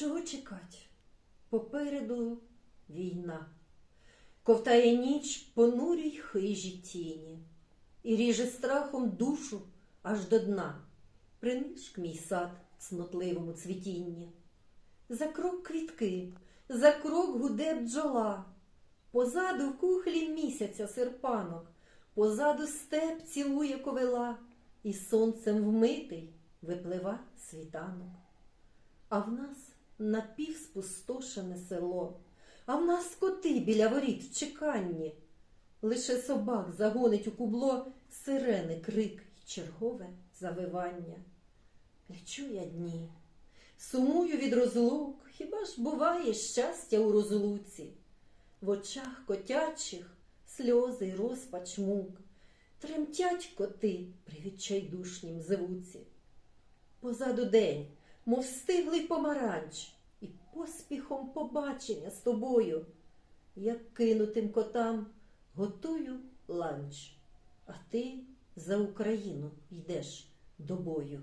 Чого чекать? Попереду війна. Ковтає ніч понурій хижі тіні, і ріже страхом душу аж до дна. Принишк мій сад в цнотливому цвітінні. За крок квітки, за крок гуде бджола, позаду в кухлі місяця серпанок, позаду степ цілує ковила, і сонцем вмитий виплива світанок. А в нас напівспустошене село, а в нас коти біля воріт в чеканні. Лише собак загонить у кубло сирени крик й чергове завивання. Лечу я дні, сумую від розлук, хіба ж буває щастя у розлуці? В очах котячих сльози й розпач мук, тремтять коти при відчайдушнім звуці. Позаду день, мов стиглий помаранч, і поспіхом побачення з тобою. Як кинутим котам готую ланч, а ти за Україну йдеш до бою.